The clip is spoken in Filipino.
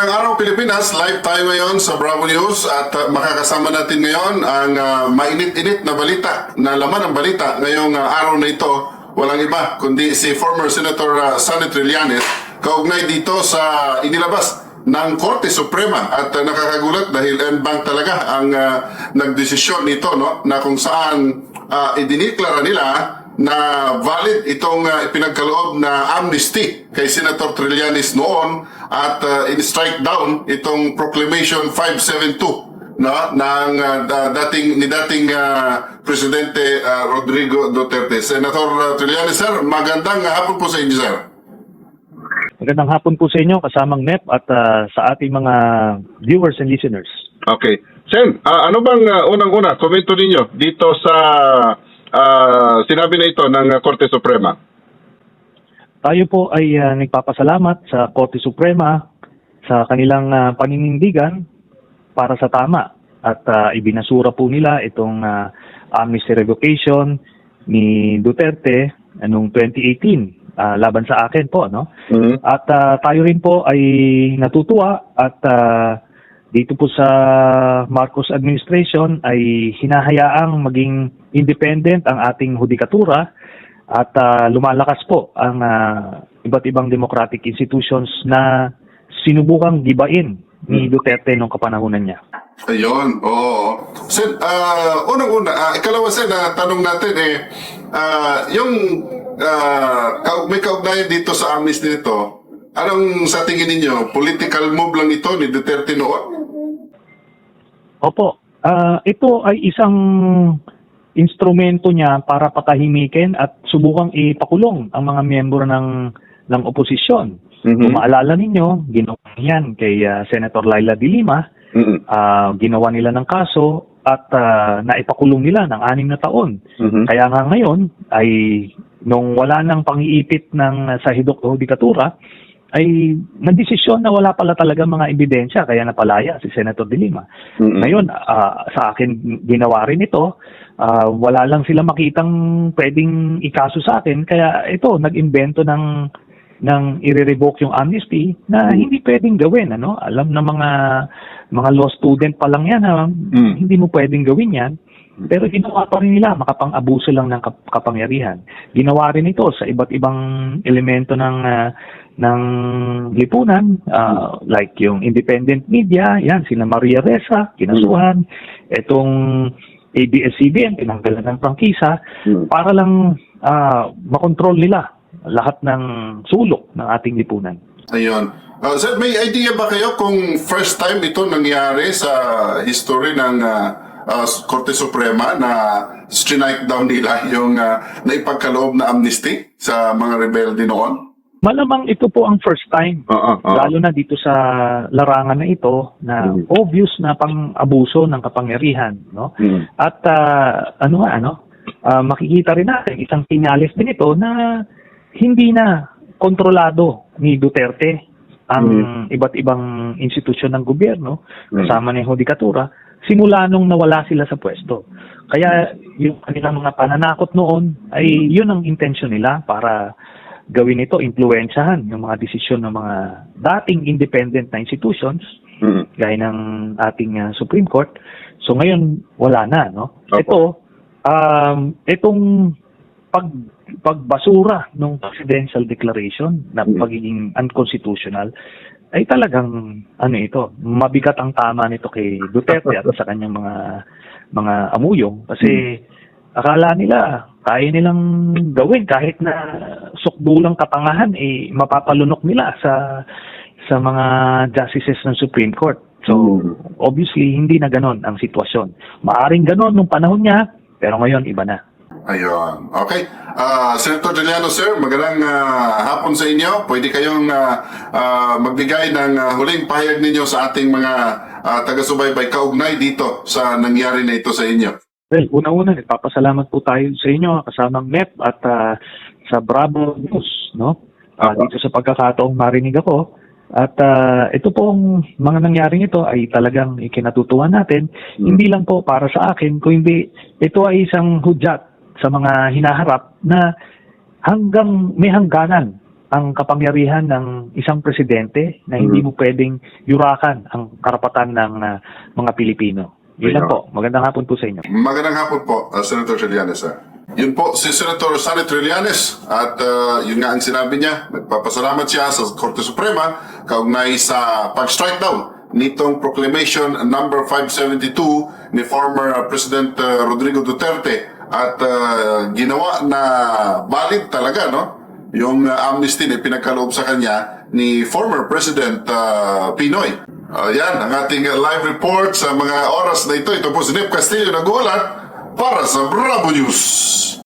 Magandang araw Pilipinas, live tayo ngayon sa Bravo News at uh, makakasama natin ngayon ang uh, mainit-init na balita, na laman ng balita ngayong uh, araw na ito. Walang iba kundi si former Senator uh, Sonny Trillanes kaugnay dito sa inilabas ng Korte Suprema at uh, nakakagulat dahil en bank talaga ang uh, nagdesisyon nito no na kung saan uh, idiniklara nila na valid itong uh, ipinagkaloob na amnesty kay Senator Trillanes noon at uh, in-strike down itong Proclamation 572 no ng uh, da- dating ni dating uh, presidente uh, Rodrigo Duterte. Senator uh, Trillanes sir, magandang hapon po sa inyo sir. Magandang hapon po sa inyo, kasamang NEP at ah, sa ating mga viewers and listeners. Okay. Sen, ah, ano bang ah, unang-una komento ninyo dito sa ah, sinabi na ito ng Korte Suprema? Tayo po ay ah, nagpapasalamat sa Korte Suprema sa kanilang ah, paninindigan para sa tama at ah, ibinasura po nila itong ah, amnesty revocation ni Duterte anong 2018 ah, laban sa akin po no Mhm. At ah, tayo rin po ay natutuwa at ah, dito po sa Marcos administration ay hinahayaang maging independent ang ating hudikatura at ah, lumalakas po ang ah, iba't ibang democratic institutions na sinubukang gibain ni Duterte nung kapanahunan niya. Ayun, oo. Sen, ah, unang-una, ah, ikalawa sen, na tanong natin eh, ah, yung kau- may kaugnayan dito sa amnesty nito, anong sa tingin ninyo, political move lang ito ni Duterte noon? Opo. Ah, ito ay isang instrumento niya para patahimikin at subukang ipakulong ang mga miyembro ng ng oposisyon. Kung maalala ninyo, ginawa yan kay ah, Senator Laila de Lima, Mhm. Ah, ginawa nila ng kaso at ah, naipakulong nila ng anim na taon. Mhm. Kaya nga ngayon ay nung wala nang pangiipit ng sa hidok o dikatura ay nagdesisyon na wala pala talaga mga ebidensya kaya napalaya si Senator De Lima. Mhm. Ngayon, ah, sa akin ginawa rin ito, ah, wala lang sila makitang pwedeng ikaso sa akin. Kaya ito nag-imbento ng ng i-revoke yung amnesty na hindi pwedeng gawin ano? Alam ng mga mga law student pa lang yan ha? Mm. hindi mo pwedeng gawin yan. Pero ginawa pa rin nila makapang-abuso lang ng kap- kapangyarihan. Ginawa rin ito sa iba't ibang elemento ng ah, ng lipunan ah, like yung independent media yan sina Maria Ressa kinasuhan. Itong ABS-CBN pinanggalan ng prangkisa Mm. para lang ah, makontrol nila lahat ng sulok ng ating lipunan. Ayun. Uh, sir, may idea ba kayo kung first time ito nangyari sa history ng ah, ah, Korte Suprema na strike down nila yung uh, naipagkaloob na amnesty sa mga rebelde noon? Malamang ito po ang first time, Oo, oo. lalo na dito sa larangan na ito na Mhm. obvious na pang-abuso ng kapangyarihan, no? Mhm. At ah, ano nga ano, ah, makikita rin natin isang pinyalis din ito na hindi na kontrolado ni Duterte ang iba't ibang institusyon ng gobyerno Mhm. kasama ng hudikatura simula nung nawala sila sa pwesto. Kaya yung kanilang mga pananakot noon ay yun ang intensyon nila para gawin ito, impluensyahan yung mga desisyon ng mga dating independent na institutions Mhm. gaya ng ating uh, Supreme Court. So ngayon wala na, no? Opo. Ito um itong pag pagbasura ng presidential declaration na Mm. pagiging unconstitutional ay talagang ano ito, mabigat ang tama nito kay Duterte at sa kanyang mga mga amuyong kasi akala nila kaya nilang gawin kahit na sukdulang katangahan eh mapapalunok nila sa sa mga justices ng Supreme Court. So, Mm. obviously, hindi na ganon ang sitwasyon. Maaring ganon nung panahon niya, pero ngayon iba na. Ayun. Okay. Ah, Senator Juliano, sir, magandang ah, hapon sa inyo. Pwede kayong ah, ah, magbigay ng ah, huling pahayag ninyo sa ating mga ah, taga-subaybay kaugnay dito sa nangyari na ito sa inyo. Well, una-una, nagpapasalamat po tayo sa inyo, kasamang NEP at ah, sa Bravo News, no? Ah, Apo. dito sa pagkakataong marinig ako. At ah, ito pong mga nangyaring ito ay talagang ikinatutuwa natin. Hmm. Hindi lang po para sa akin, kundi ito ay isang hudyat sa mga hinaharap na hanggang may hangganan ang kapangyarihan ng isang presidente na hindi mo pwedeng yurakan ang karapatan ng ah, mga Pilipino. Yun lang po. Magandang hapon po sa inyo. Magandang hapon po, uh, Senator Trillanes. ah. Yun po, si Senator Sonny Trillanes at uh, yun nga ang sinabi niya, nagpapasalamat siya sa Korte Suprema kaugnay sa pag-strike down nitong proclamation number 572 ni former uh, President uh, Rodrigo Duterte at uh, ginawa na valid talaga no yung uh, amnesty na pinagkaloob sa kanya ni former President uh, Pinoy. Uh, yan, ang ating live report sa mga oras na ito. Ito po si Nip Castillo nag-uulat para sa Bravo News.